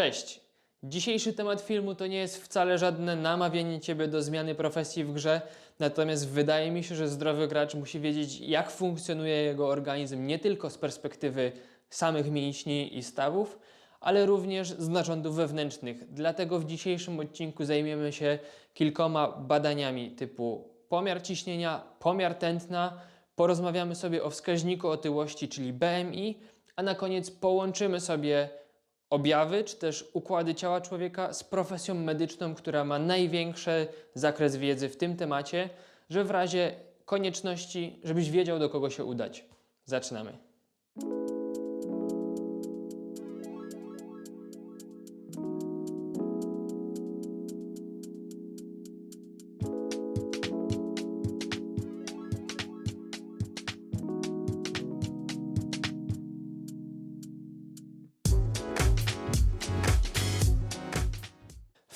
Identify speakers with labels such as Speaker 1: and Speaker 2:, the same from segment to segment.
Speaker 1: Cześć! Dzisiejszy temat filmu to nie jest wcale żadne namawianie Ciebie do zmiany profesji w grze, natomiast wydaje mi się, że zdrowy gracz musi wiedzieć, jak funkcjonuje jego organizm nie tylko z perspektywy samych mięśni i stawów, ale również z narządów wewnętrznych. Dlatego w dzisiejszym odcinku zajmiemy się kilkoma badaniami typu pomiar ciśnienia, pomiar tętna, porozmawiamy sobie o wskaźniku otyłości, czyli BMI, a na koniec połączymy sobie objawy czy też układy ciała człowieka z profesją medyczną, która ma największy zakres wiedzy w tym temacie, że w razie konieczności, żebyś wiedział do kogo się udać. Zaczynamy.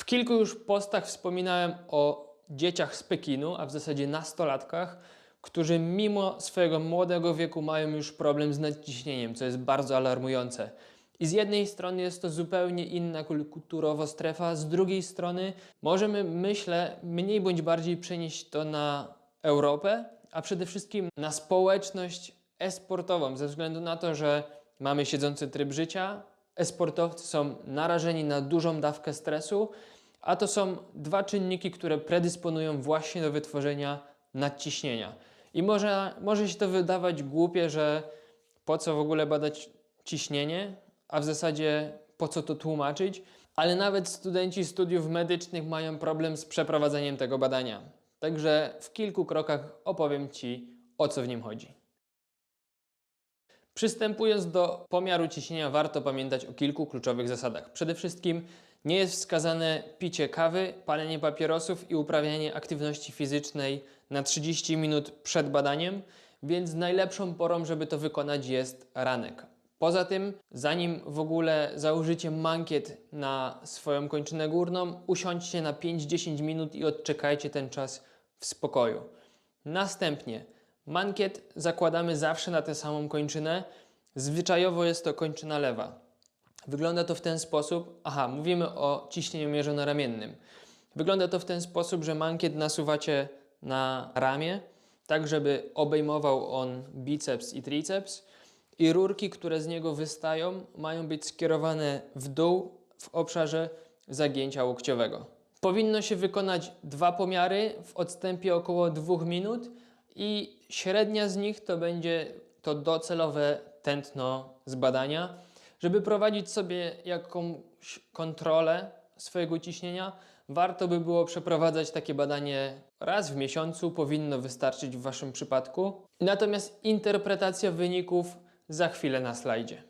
Speaker 1: W kilku już postach wspominałem o dzieciach z Pekinu, a w zasadzie nastolatkach, którzy mimo swojego młodego wieku mają już problem z nadciśnieniem, co jest bardzo alarmujące. I z jednej strony jest to zupełnie inna kulturowo strefa, z drugiej strony możemy, myślę, mniej bądź bardziej przenieść to na Europę, a przede wszystkim na społeczność e-sportową, ze względu na to, że mamy siedzący tryb życia, e-sportowcy są narażeni na dużą dawkę stresu, a to są dwa czynniki, które predysponują właśnie do wytworzenia nadciśnienia. I może, może się to wydawać głupie, że po co w ogóle badać ciśnienie, a w zasadzie po co to tłumaczyć, ale nawet studenci studiów medycznych mają problem z przeprowadzeniem tego badania. Także w kilku krokach opowiem Ci, o co w nim chodzi. Przystępując do pomiaru ciśnienia, warto pamiętać o kilku kluczowych zasadach. Przede wszystkim nie jest wskazane picie kawy, palenie papierosów i uprawianie aktywności fizycznej na 30 minut przed badaniem, więc najlepszą porą, żeby to wykonać jest ranek. Poza tym, zanim w ogóle założycie mankiet na swoją kończynę górną, usiądźcie na 5-10 minut i odczekajcie ten czas w spokoju. Następnie mankiet zakładamy zawsze na tę samą kończynę. Zwyczajowo jest to kończyna lewa. Wygląda to w ten sposób. Aha, mówimy o ciśnieniu mierzono-ramiennym. Wygląda to w ten sposób, że mankiet nasuwacie na ramię, tak żeby obejmował on biceps i triceps. I rurki, które z niego wystają, mają być skierowane w dół w obszarze zagięcia łokciowego. Powinno się wykonać dwa pomiary w odstępie około 2 minut i średnia z nich to będzie to docelowe tętno z badania. Żeby prowadzić sobie jakąś kontrolę swojego ciśnienia, warto by było przeprowadzać takie badanie raz w miesiącu, powinno wystarczyć w Waszym przypadku. Natomiast interpretacja wyników za chwilę na slajdzie.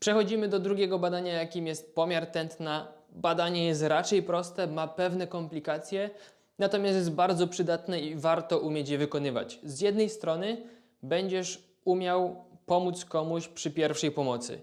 Speaker 1: Przechodzimy do drugiego badania, jakim jest pomiar tętna. Badanie jest raczej proste, ma pewne komplikacje, natomiast jest bardzo przydatne i warto umieć je wykonywać. Z jednej strony będziesz umiał pomóc komuś przy pierwszej pomocy.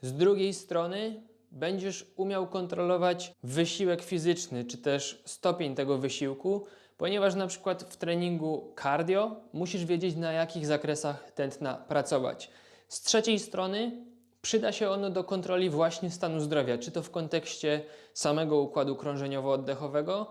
Speaker 1: Z drugiej strony będziesz umiał kontrolować wysiłek fizyczny, czy też stopień tego wysiłku, ponieważ na przykład w treningu cardio musisz wiedzieć na jakich zakresach tętna pracować. Z trzeciej strony przyda się ono do kontroli właśnie stanu zdrowia, czy to w kontekście samego układu krążeniowo-oddechowego,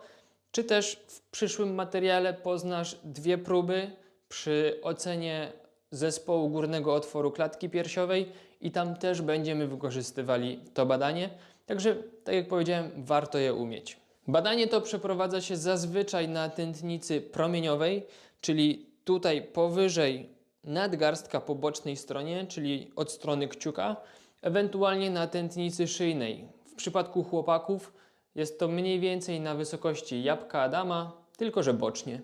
Speaker 1: czy też w przyszłym materiale poznasz dwie próby przy ocenie zespołu górnego otworu klatki piersiowej i tam też będziemy wykorzystywali to badanie. Także, tak jak powiedziałem, warto je umieć. Badanie to przeprowadza się zazwyczaj na tętnicy promieniowej, czyli tutaj powyżej nadgarstka po bocznej stronie, czyli od strony kciuka, ewentualnie na tętnicy szyjnej. W przypadku chłopaków jest to mniej więcej na wysokości jabłka Adama, tylko że bocznie.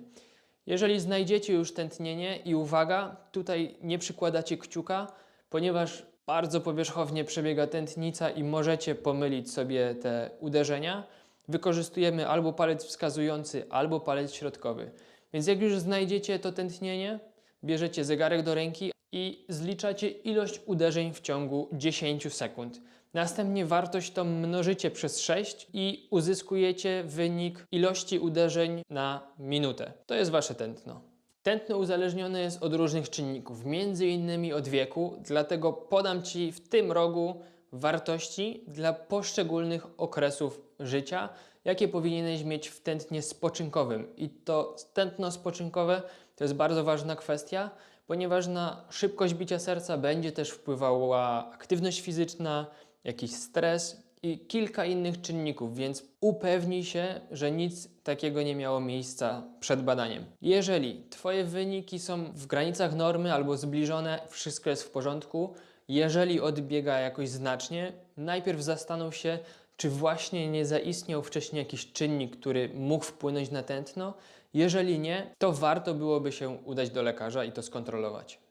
Speaker 1: Jeżeli znajdziecie już tętnienie i uwaga, tutaj nie przykładacie kciuka, ponieważ bardzo powierzchownie przebiega tętnica i możecie pomylić sobie te uderzenia, wykorzystujemy albo palec wskazujący, albo palec środkowy. Więc jak już znajdziecie to tętnienie, bierzecie zegarek do ręki i zliczacie ilość uderzeń w ciągu 10 sekund. Następnie wartość tą mnożycie przez 6 i uzyskujecie wynik ilości uderzeń na minutę. To jest wasze tętno. Tętno uzależnione jest od różnych czynników, między innymi od wieku, dlatego podam Ci w tym rogu wartości dla poszczególnych okresów życia, jakie powinieneś mieć w tętnie spoczynkowym. I to tętno spoczynkowe to jest bardzo ważna kwestia, ponieważ na szybkość bicia serca będzie też wpływała aktywność fizyczna, jakiś stres i kilka innych czynników, więc upewnij się, że nic takiego nie miało miejsca przed badaniem. Jeżeli Twoje wyniki są w granicach normy albo zbliżone, wszystko jest w porządku. Jeżeli odbiega jakoś znacznie, najpierw zastanów się, czy właśnie nie zaistniał wcześniej jakiś czynnik, który mógł wpłynąć na tętno. Jeżeli nie, to warto byłoby się udać do lekarza i to skontrolować.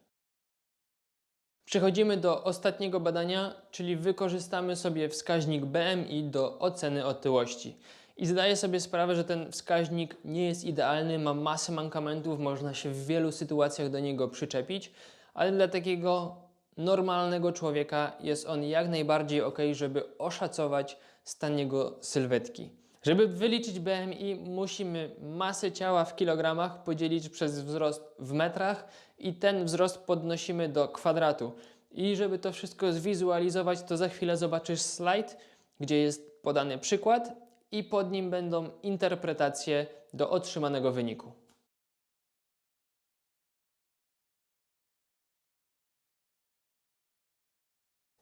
Speaker 1: Przechodzimy do ostatniego badania, czyli wykorzystamy sobie wskaźnik BMI do oceny otyłości. I zdaję sobie sprawę, że ten wskaźnik nie jest idealny, ma masę mankamentów, można się w wielu sytuacjach do niego przyczepić, ale dla takiego normalnego człowieka jest on jak najbardziej ok, żeby oszacować stan jego sylwetki. Żeby wyliczyć BMI, musimy masę ciała w kilogramach podzielić przez wzrost w metrach i ten wzrost podnosimy do kwadratu. I żeby to wszystko zwizualizować, to za chwilę zobaczysz slajd, gdzie jest podany przykład i pod nim będą interpretacje do otrzymanego wyniku.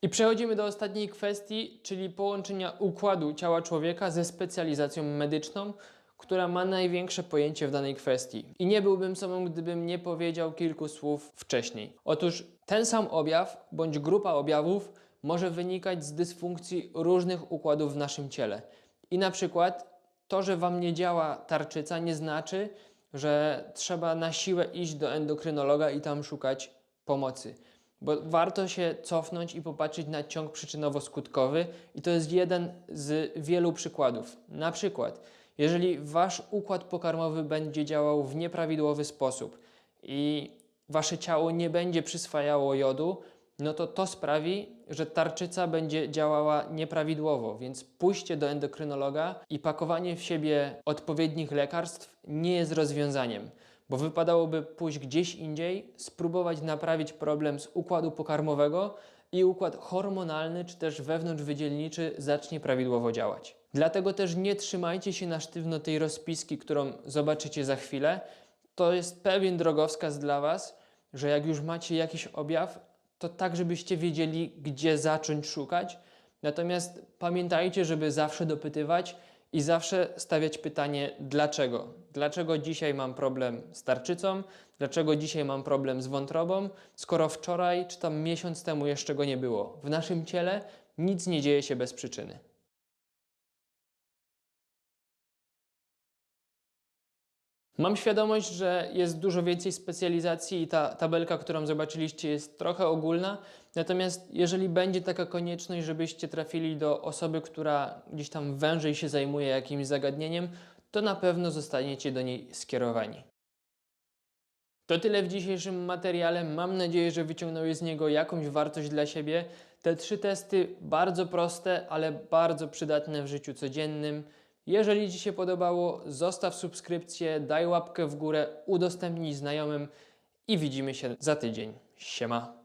Speaker 1: I przechodzimy do ostatniej kwestii, czyli połączenia układu ciała człowieka ze specjalizacją medyczną, która ma największe pojęcie w danej kwestii. I nie byłbym sobą, gdybym nie powiedział kilku słów wcześniej. Otóż ten sam objaw bądź grupa objawów może wynikać z dysfunkcji różnych układów w naszym ciele. I na przykład to, że Wam nie działa tarczyca, nie znaczy, że trzeba na siłę iść do endokrynologa i tam szukać pomocy. Bo warto się cofnąć i popatrzeć na ciąg przyczynowo-skutkowy, i to jest jeden z wielu przykładów. Na przykład, jeżeli wasz układ pokarmowy będzie działał w nieprawidłowy sposób i wasze ciało nie będzie przyswajało jodu, no to to sprawi, że tarczyca będzie działała nieprawidłowo, więc pójście do endokrynologa i pakowanie w siebie odpowiednich lekarstw nie jest rozwiązaniem bo wypadałoby pójść gdzieś indziej, spróbować naprawić problem z układu pokarmowego i układ hormonalny czy też wewnątrzwydzielniczy zacznie prawidłowo działać. Dlatego też nie trzymajcie się na sztywno tej rozpiski, którą zobaczycie za chwilę. To jest pewien drogowskaz dla Was, że jak już macie jakiś objaw, to tak, żebyście wiedzieli, gdzie zacząć szukać. Natomiast pamiętajcie, żeby zawsze dopytywać i zawsze stawiać pytanie dlaczego. Dlaczego dzisiaj mam problem z tarczycą? Dlaczego dzisiaj mam problem z wątrobą? Skoro wczoraj czy tam miesiąc temu jeszcze go nie było. W naszym ciele nic nie dzieje się bez przyczyny. Mam świadomość, że jest dużo więcej specjalizacji i ta tabelka, którą zobaczyliście, jest trochę ogólna. Natomiast jeżeli będzie taka konieczność, żebyście trafili do osoby, która gdzieś tam wężej się zajmuje jakimś zagadnieniem, to na pewno zostaniecie do niej skierowani. To tyle w dzisiejszym materiale. Mam nadzieję, że wyciągnąłeś z niego jakąś wartość dla siebie. Te trzy testy bardzo proste, ale bardzo przydatne w życiu codziennym. Jeżeli Ci się podobało, zostaw subskrypcję, daj łapkę w górę, udostępnij znajomym i widzimy się za tydzień. Siema.